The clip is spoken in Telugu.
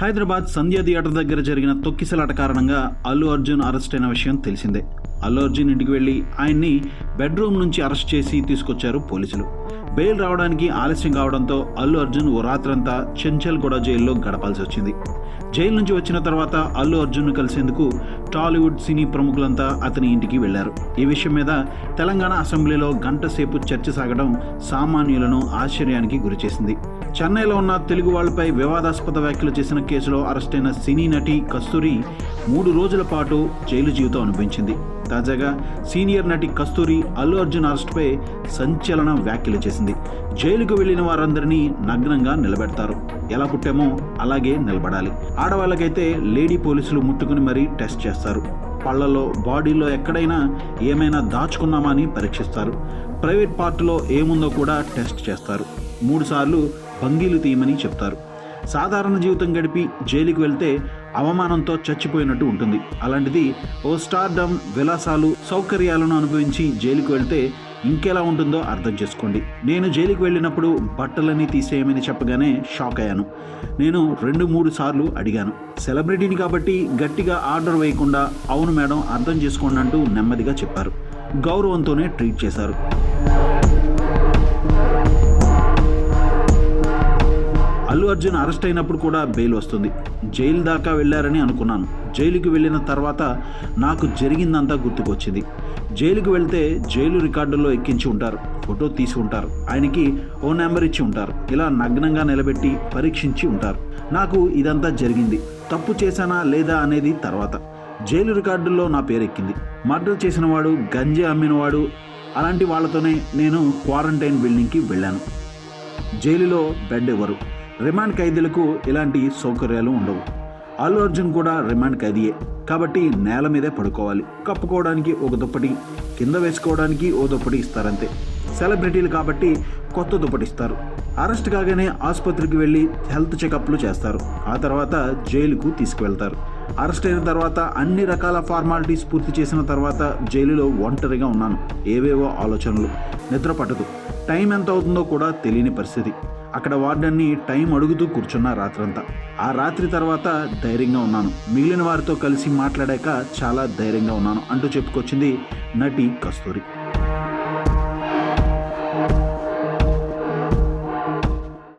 హైదరాబాద్ సంధ్యా థియేటర్ దగ్గర జరిగిన తొక్కిసలాట కారణంగా అల్లు అర్జున్ అరెస్ట్ అయిన విషయం తెలిసిందే. అల్లు అర్జున్ ఇంటికి వెళ్ళి ఆయన్ని బెడ్రూమ్ నుంచి అరెస్ట్ చేసి తీసుకొచ్చారు పోలీసులు. బెయిల్ రావడానికి ఆలస్యం కావడంతో అల్లు అర్జున్ ఓ రాత్రంతా చెంచల్గూడ జైల్లో గడపాల్సి వచ్చింది. జైలు నుంచి వచ్చిన తర్వాత అల్లు అర్జున్ను కలిసేందుకు టాలీవుడ్ సినీ ప్రముఖులంతా అతని ఇంటికి వెళ్ళారు ఈ విషయం మీద తెలంగాణ అసెంబ్లీలో గంట సేపు చర్చ సాగడం సామాన్యులను ఆశ్చర్యానికి గురిచేసింది. చెన్నైలో ఉన్న తెలుగు వాళ్ళపై వివాదాస్పద వ్యాఖ్యలు చేసిన కేసులో అరెస్టైన సినీ నటి కస్తూరి మూడు రోజుల పాటు జైలు జీవితం అనిపించింది తాజాగా సీనియర్ నటి కస్తూరి అల్లు అర్జున్ అరెస్టుపై సంచలన వ్యాఖ్యలు చేసింది. జైలుకు వెళ్ళిన వారందరినీ నగ్నంగా నిలబెడతారు. ఎలా పుట్టామో అలాగే నిలబడాలి. ఆడవాళ్ళకైతే లేడీ పోలీసులు ముట్టుకుని మరీ టెస్ట్ చేస్తారు. పళ్ళలో బాడీలో ఎక్కడైనా ఏమైనా దాచుకున్నామా అని పరీక్షిస్తారు. ప్రైవేట్ పార్ట్లో ఏముందో కూడా టెస్ట్ చేస్తారు. మూడుసార్లు భంగీలు తీయమని చెప్తారు. సాధారణ జీవితం గడిపి జైలుకి వెళ్తే అవమానంతో చచ్చిపోయినట్టు ఉంటుంది. అలాంటిది ఓ స్టార్డమ్ విలాసాలు సౌకర్యాలను అనుభవించి జైలుకు వెళ్తే ఇంకెలా ఉంటుందో అర్థం చేసుకోండి. నేను జైలుకి వెళ్ళినప్పుడు బట్టలన్నీ తీసేయమని చెప్పగానే షాక్ అయ్యాను. నేను రెండు మూడు సార్లు అడిగాను. సెలబ్రిటీని కాబట్టి గట్టిగా ఆర్డర్ వేయకుండా అవును మేడం అర్థం చేసుకోండి అంటూ నెమ్మదిగా చెప్పారు. గౌరవంతోనే ట్రీట్ చేశారు. అల్లు అర్జున్ అరెస్ట్ అయినప్పుడు కూడా బెయిల్ వస్తుంది. జైలు దాకా వెళ్ళారని అనుకున్నాను. జైలుకి వెళ్ళిన తర్వాత నాకు జరిగిందంతా గుర్తుకొచ్చింది. జైలుకి వెళ్తే జైలు రికార్డుల్లో ఎక్కించి ఉంటారు. ఫోటో తీసి ఉంటారు. ఆయనకి ఓ నెంబర్ ఇచ్చి ఉంటారు. ఇలా నగ్నంగా నిలబెట్టి పరీక్షించి ఉంటారు. నాకు ఇదంతా జరిగింది. తప్పు చేశానా లేదా అనేది తర్వాత. జైలు రికార్డుల్లో నా పేరు ఎక్కింది మర్డర్ చేసినవాడు గంజే అమ్మినవాడు అలాంటి వాళ్ళతోనే నేను క్వారంటైన్ బిల్డింగ్కి వెళ్ళాను. జైలులో బెడ్ ఎవరు? రిమాండ్ ఖైదీలకు ఇలాంటి సౌకర్యాలు ఉండవు. అల్లు అర్జున్ కూడా రిమాండ్ ఖైదీయే. కాబట్టి నేల మీదే పడుకోవాలి. కప్పుకోవడానికి ఒక దుప్పటి కింద వేసుకోవడానికి ఓ దుప్పటి ఇస్తారంతే. సెలబ్రిటీలు కాబట్టి కొత్త దుప్పటి ఇస్తారు. అరెస్ట్ కాగానే ఆసుపత్రికి వెళ్ళి హెల్త్ చెకప్లు చేస్తారు. ఆ తర్వాత జైలుకు తీసుకువెళ్తారు. అరెస్ట్ అయిన తర్వాత అన్ని రకాల ఫార్మాలిటీస్ పూర్తి చేసిన తర్వాత జైలులో ఒంటరిగా ఉన్నాను. ఏవేవో ఆలోచనలు. నిద్ర పట్టదు. టైం ఎంత అవుతుందో కూడా తెలియని పరిస్థితి. అక్కడ వార్డన్ని టైం అడుగుతూ కూర్చున్నా రాత్రంతా. ఆ రాత్రి తర్వాత ధైర్యంగా ఉన్నాను. మిగిలిన వారితో కలిసి మాట్లాడాక చాలా ధైర్యంగా ఉన్నాను అంటూ చెప్పుకొచ్చింది నటి కస్తూరి.